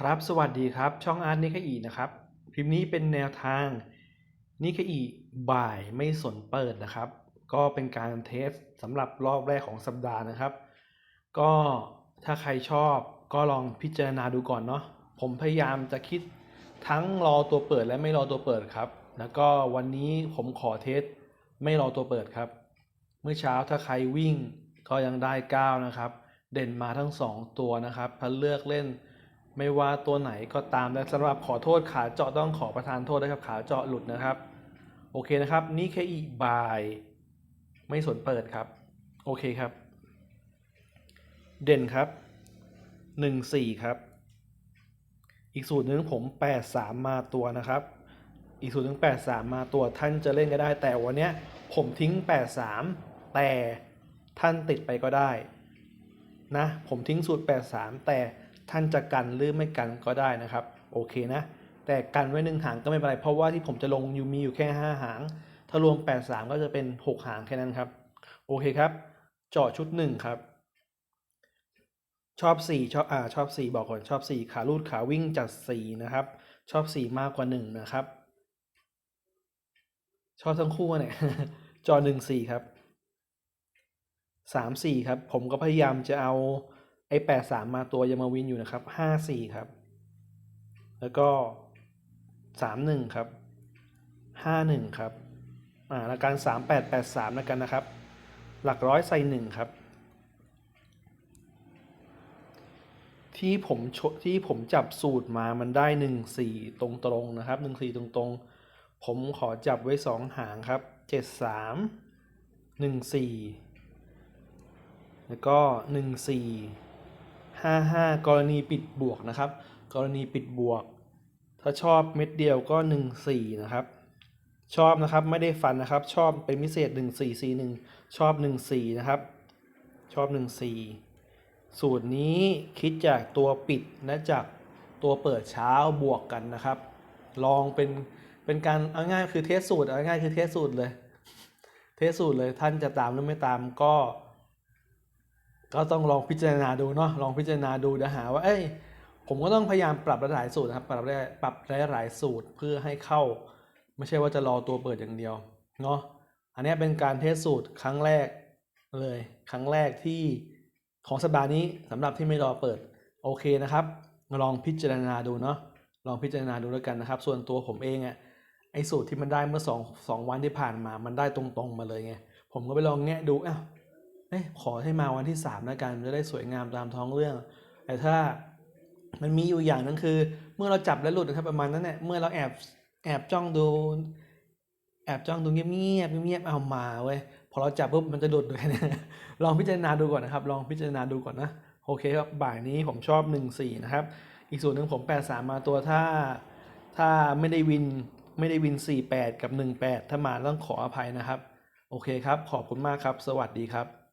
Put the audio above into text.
ครับ สวัสดีครับ ช่องอาร์ตนิคอีนะครับ คลิปนี้เป็นแนวทางนิคอีบ่ายไม่สนเปิดนะครับ ก็เป็นการเทสสำหรับรอบแรกของสัปดาห์นะครับ ก็ถ้าใครชอบก็ลองพิจารณาดูก่อนเนาะ ผมพยายามจะคิดทั้งรอตัวเปิดและไม่รอตัวเปิดครับ แล้วก็วันนี้ผมขอเทสไม่รอตัวเปิดครับ เมื่อเช้าถ้าใครวิ่งก็ยังได้ 9 นะครับ เด่นมาทั้ง 2 ตัวนะครับถ้าเลือกเล่น ไม่ว่าตัวไหนก็ตามและสำหรับขอโทษขาเจาะต้องขอประทานโทษนะครับขาเจาะหลุดนะครับ โอเคนะครับนี่แค่อีบาย ไม่สนเปิดครับ โอเคครับ เด่นครับหนึ่งสี่ครับ อีกสูตรหนึ่งผมแปดสามมาตัวนะครับ อีกสูตรหนึ่งแปดสามมาตัวท่านจะเล่นก็ได้ แต่วันเนี้ยผมทิ้งแปดสามแต่ท่านติดไปก็ได้นะผมทิ้งสูตร83แต่ ท่านจะกันหรือไม่กันก็ได้นะครับ โอเคนะ แต่กันไว้หนึ่งหางก็ไม่เป็นไรเพราะว่าที่ผมจะลงอยู่มีอยู่แค่ 5 หาง ถ้ารวม 83 ก็จะเป็น 6 หางแค่นั้นครับ โอเคครับเจาะชุด 1 ครับ ชอบ 4 ชอบอ่าชอบ 4 บอกก่อนชอบ 4 ขาลูดขาวิ่งจัด 4 นะครับ ชอบ 4 มากกว่า 1 นะครับ ชอบทั้งคู่เนี่ยจอ1 4 ครับสามสี่ครับ ผมก็พยายามจะเอา อ้แปดสามมาตัวยามาวินอยู่นะครับห้าสี่ครับ แล้วก็สามหนึ่งครับห้าหนึ่งครับอ่าแล้วการสามแปดแปดสามแล้วกันนะครับ หลักร้อยใส่หนึ่งครับ ที่ผมที่ผมจับสูตรมามันได้หนึ่งสี่ตรงตรงนะครับหนึ่งสี่ตรงตรงผมขอจับไว้สองหางครับเจ็ดสามหนึ่งสี่แล้วก็หนึ่งสี่ ห้าห้ากรณีปิดบวกนะครับ กรณีปิดบวก ถ้าชอบเม็ดเดียวก็หนึ่งสี่นะครับ ชอบนะครับไม่ได้ฟันนะครับ ชอบเป็นพิเศษหนึ่งสี่สี่หนึ่งชอบหนึ่งสี่นะครับ ชอบหนึ่งสี่สูตรนี้คิดจากตัวปิดและจากตัวเปิดเช้าบวกกันนะครับ ลองเป็นเป็นการเอาง่ายคือเทสสูตรเอาง่ายคือเทสสูตรเลย เทสสูตรเลยท่านจะตามหรือไม่ตามก็ ก็ต้องลองพิจารณาดูเนาะลองพิจารณาดูเดี๋ยวหาว่าเอ้ยผมก็ต้องพยายามปรับหลายสูตรนะครับปรับได้ปรับหลายสูตรเพื่อให้เข้า ไม่ใช่ว่าจะรอตัวเปิดอย่างเดียวเนาะอันนี้เป็นการเทสสูตรครั้งแรกเลย ครั้งแรกที่ของสัปดาห์นี้สำหรับที่ไม่รอเปิดโอเคนะครับลองพิจารณาดูเนาะลองพิจารณาดูแล้วกันนะครับ ส่วนตัวผมเองอะ่ะไอ้สูตรที่มันได้เมื่อสองสองวันที่ผ่านมา มันได้ตรงๆมาเลยไงผมก็ไปลองแงะดูอ้าว อ้ยขอให้มาวันที่สามแล้วกันจะได้สวยงามตามท้องเรื่อง แต่ถ้ามันมีอยู่อย่างนึงคือ เมื่อเราจับแล้วหลุดนะครับประมาณนั้นเนี่ยเมื่อเราแอบแอบจ้องดู แอบจ้องดูเงียบเงียบเงียบเอามาเว้ยพอเราจับปุ๊บมันจะหลุดเลยนะลองพิจารณาดูก่อนนะครับ ลองพิจารณาดูก่อนนะโอเคครับบ่ายนี้ผมชอบหนึ่งสี่นะครับ อีกส่วนหนึ่งผมแปดสามมาตัวถ้า ถ้าไม่ได้วินไม่ได้วินสี่แปดกับหนึ่งแปดถ้ามาต้องขออภัยนะครับ โอเคครับ ขอบคุณมากครับ สวัสดีครับ